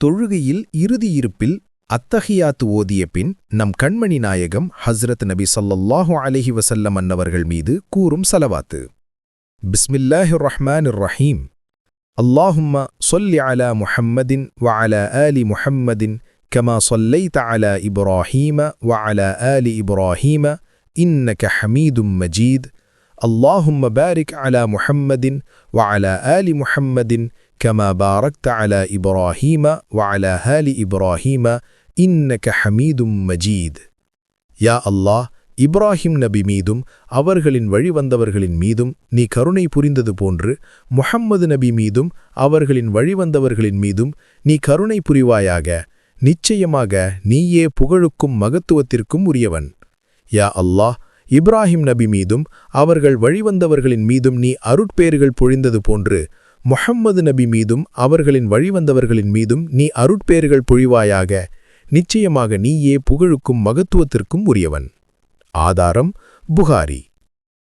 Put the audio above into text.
தொழுகையில் இறுதியிருப்பில் அத்தஹியாத்து ஓதிய பின் நம் கண்மணி நாயகம் ஹஸ்ரத் நபி ஸல்லல்லாஹு அலைஹி வசல்லம் அன்னவர்கள் மீது கூறும் சலவாத்து. பிஸ்மில்லாஹிர் ரஹ்மான் ரஹீம் அல்லாஹும்ம சொல்லி அலா முஹம்மதின் வ அலா ஆலி முஹம்மதின் கமா சொல்லைத அலா இப்ராஹீம வ அலா ஆலி இப்ராஹீம. இன்னக ஹமீதும் மஜீத். اللهم بارك على محمد وعلى آل محمد كما باركت على إبراهيم وعلى آل إبراهيم إنك حميد مجيد யா அல்லாஹ் இப்ராஹிம் நபி மீதும் அவர்களின் வழிவந்தவர்களின் மீதும் நீ கருணை புரிந்தது போன்று முஹம்மது நபி மீதும் அவர்களின் வழிவந்தவர்களின் மீதும் நீ கருணை புரிவாயாக நிச்சயமாக நீயே புகழுக்கும் மகத்துவத்திற்கும் உரியவன் யா அல்லாஹ் இப்ராஹிம் நபி மீதும் அவர்கள் வழிவந்தவர்களின் மீதும் நீ அருட்பேறுகள் பொழிந்தது போன்று முஹம்மது நபி மீதும் அவர்களின் வழிவந்தவர்களின் மீதும் நீ அருட்பேறுகள் பொழிவாயாக நிச்சயமாக நீயே புகழுக்கும் மகத்துவத்திற்கும் உரியவன். ஆதாரம் புகாரி.